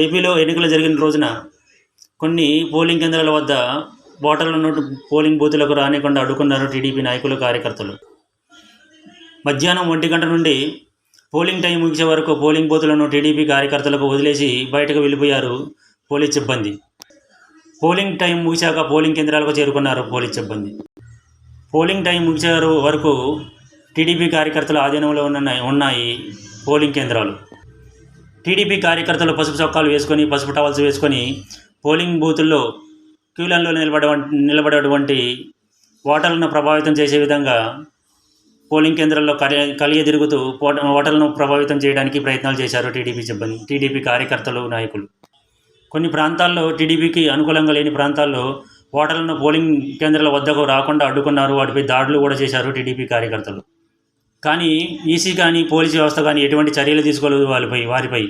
ఏపీలో ఎన్నికలు జరిగిన రోజున కొన్ని పోలింగ్ కేంద్రాల వద్ద ఓటర్లను పోలింగ్ బూతులకు రానికుండా అడ్డుకున్నారు టీడీపీ నాయకులు కార్యకర్తలు. మధ్యాహ్నం ఒంటి గంట నుండి పోలింగ్ టైం ముగిసే వరకు పోలింగ్ బూతులను టీడీపీ కార్యకర్తలకు వదిలేసి బయటకు వెళ్ళిపోయారు పోలీస్ సిబ్బంది. పోలింగ్ టైం ముగిశాక పోలింగ్ కేంద్రాలకు చేరుకున్నారు పోలీస్ సిబ్బంది. పోలింగ్ టైం ముగిసే వరకు టీడీపీ కార్యకర్తల ఆధీనంలో ఉన్న ఉన్నాయి పోలింగ్ కేంద్రాలు. టీడీపీ కార్యకర్తలు పసుపు చొక్కాలు వేసుకొని పసుపు టవల్స్ వేసుకొని పోలింగ్ బూతుల్లో క్యూలన్లో నిలబడ నిలబడేటువంటి ఓటర్లను ప్రభావితం చేసే విధంగా పోలింగ్ కేంద్రాల్లో కలి కలియ తిరుగుతూ ఓటర్లను ప్రభావితం చేయడానికి ప్రయత్నాలు చేశారు టీడీపీ సిబ్బంది టీడీపీ కార్యకర్తలు నాయకులు. కొన్ని ప్రాంతాల్లో టీడీపీకి అనుకూలంగా లేని ప్రాంతాల్లో ఓటర్లను పోలింగ్ కేంద్రాల వద్దకు రాకుండా అడ్డుకున్నారు వాటిపై దాడులు కూడా చేశారు టీడీపీ కార్యకర్తలు. కానీ ఈసీ కానీ పోలీసు వ్యవస్థ కానీ ఎటువంటి చర్యలు తీసుకోలేదు వాళ్ళపై వారిపై.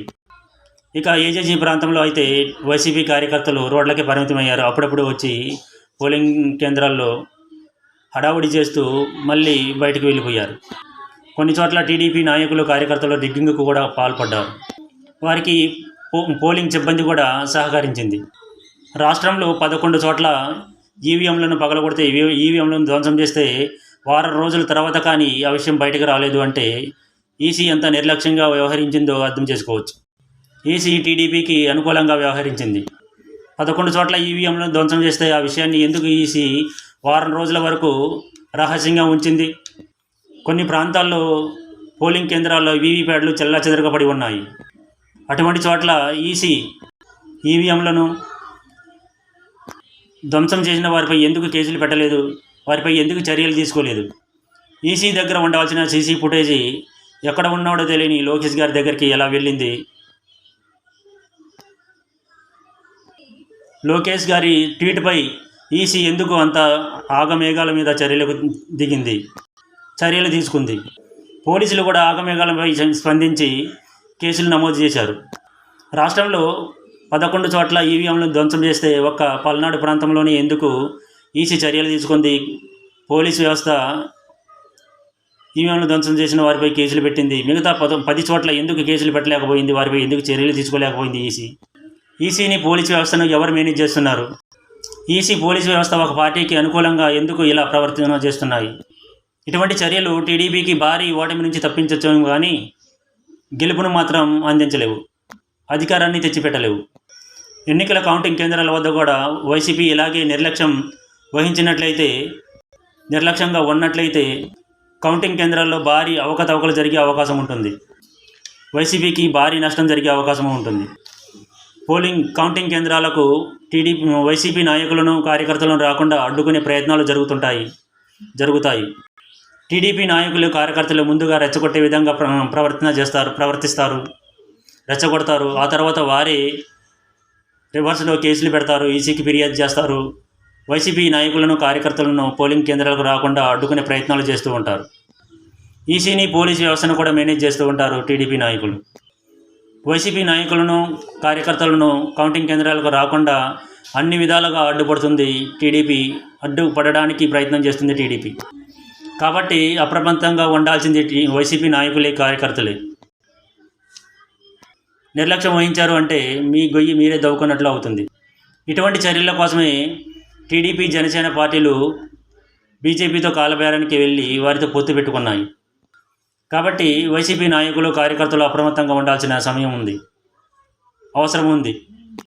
ఇక ఏజెన్సీ ప్రాంతంలో అయితే వైసీపీ కార్యకర్తలు రోడ్లకే పరిమితమయ్యారు. అప్పుడప్పుడు వచ్చి పోలింగ్ కేంద్రాల్లో హడావుడి చేస్తూ మళ్ళీ బయటకు వెళ్ళిపోయారు. కొన్ని చోట్ల టీడీపీ నాయకులు కార్యకర్తలు డిగ్గింగ్కు కూడా పాల్పడ్డారు. వారికి పో పోలింగ్ సిబ్బంది కూడా సహకరించింది. రాష్ట్రంలో పదకొండు చోట్ల ఈవీఎంలను పగలగొడితే ఈవీఎంలను ధ్వంసం చేస్తే వారం రోజుల తర్వాత కానీ ఆ విషయం బయటకు రాలేదు అంటే ఈసీ ఎంత నిర్లక్ష్యంగా వ్యవహరించిందో అర్థం చేసుకోవచ్చు. ఈసీ టీడీపీకి అనుకూలంగా వ్యవహరించింది. పదకొండు చోట్ల ఈవీఎంలను ధ్వంసం చేస్తే ఆ విషయాన్ని ఎందుకు ఈసీ వారం రోజుల వరకు రహస్యంగా ఉంచింది? కొన్ని ప్రాంతాల్లో పోలింగ్ కేంద్రాల్లో వీవీప్యాడ్లు చెల్లాచెదరగబడి ఉన్నాయి. అటువంటి చోట్ల ఈసీ ఈవీఎంలను ధ్వంసం చేసిన వారిపై ఎందుకు కేసులు పెట్టలేదు? వారిపై ఎందుకు చర్యలు తీసుకోలేదు? ఈసీ దగ్గర ఉండవలసిన సీసీ ఫుటేజీ ఎక్కడ ఉన్నాడో తెలియని లోకేష్ గారి దగ్గరికి ఎలా వెళ్ళింది? లోకేష్ గారి ట్వీట్పై ఈసీ ఎందుకు అంత ఆగమేఘాల మీద చర్యలకు దిగింది? చర్యలు తీసుకుంది. పోలీసులు కూడా ఆగమేఘాలపై స్పందించి కేసులు నమోదు చేశారు. రాష్ట్రంలో పదకొండు చోట్ల ఈవీఎంలను ధ్వంసం చేస్తే ఒక్క పల్నాడు ప్రాంతంలోనే ఎందుకు ఈసీ చర్యలు తీసుకుంది. పోలీస్ వ్యవస్థ ఈవీఎంలు ధ్వంసం చేసిన వారిపై కేసులు పెట్టింది. మిగతా పద పది చోట్ల ఎందుకు కేసులు పెట్టలేకపోయింది? వారిపై ఎందుకు చర్యలు తీసుకోలేకపోయింది ఈసీ? ఈసీని పోలీస్ వ్యవస్థను ఎవరు మేనేజ్ చేస్తున్నారు? ఈసీ పోలీస్ వ్యవస్థ ఒక పార్టీకి అనుకూలంగా ఎందుకు ఇలా ప్రవర్తన చేస్తున్నాయి? ఇటువంటి చర్యలు టీడీపీకి భారీ ఓటమి నుంచి తప్పించవచ్చు కానీ గెలుపును మాత్రం అందించలేవు. అధికారాన్ని తెచ్చిపెట్టలేవు. ఎన్నికల కౌంటింగ్ కేంద్రాల వద్ద కూడా వైసీపీ ఇలాగే నిర్లక్ష్యం వహించినట్లయితే నిర్లక్ష్యంగా ఉన్నట్లయితే కౌంటింగ్ కేంద్రాల్లో భారీ అవకతవకలు జరిగే అవకాశం ఉంటుంది. వైసీపీకి భారీ నష్టం జరిగే అవకాశం ఉంటుంది. పోలింగ్ కౌంటింగ్ కేంద్రాలకు టీడీపీ వైసీపీ నాయకులను కార్యకర్తలను రాకుండా అడ్డుకునే ప్రయత్నాలు జరుగుతుంటాయి జరుగుతాయి. టీడీపీ నాయకులు కార్యకర్తలు ముందుగా రెచ్చగొట్టే విధంగా ప్ర ప్రవర్తన చేస్తారు ప్రవర్తిస్తారు రెచ్చగొడతారు. ఆ తర్వాత వారే రివర్స్లో కేసులు పెడతారు ఈసీకి ఫిర్యాదు చేస్తారు. వైసీపీ నాయకులను కార్యకర్తలను పోలింగ్ కేంద్రాలకు రాకుండా అడ్డుకునే ప్రయత్నాలు చేస్తూ ఉంటారు. ఈసీని పోలీస్ వ్యవస్థను కూడా మేనేజ్ చేస్తూ ఉంటారు టీడీపీ నాయకులు. వైసీపీ నాయకులను కార్యకర్తలను కౌంటింగ్ కేంద్రాలకు రాకుండా అన్ని విధాలుగా అడ్డుపడుతుంది టీడీపీ అడ్డుపడడానికి ప్రయత్నం చేస్తుంది టీడీపీ. కాబట్టి అప్రమత్తంగా ఉండాల్సింది వైసీపీ నాయకులే కార్యకర్తలే. నిర్లక్ష్యం వహించారు అంటే మీ గొయ్యి మీరే దవ్వుకున్నట్లు అవుతుంది. ఇటువంటి చర్యల కోసమే టీడీపీ జనసేన పార్టీలు బీజేపీతో కాలబేరానికి వెళ్ళి వారితో పొత్తు పెట్టుకున్నాయి. కాబట్టి వైసీపీ నాయకులు కార్యకర్తలు అప్రమత్తంగా ఉండాల్సిన సమయం ఉంది. అవసరం ఉంది.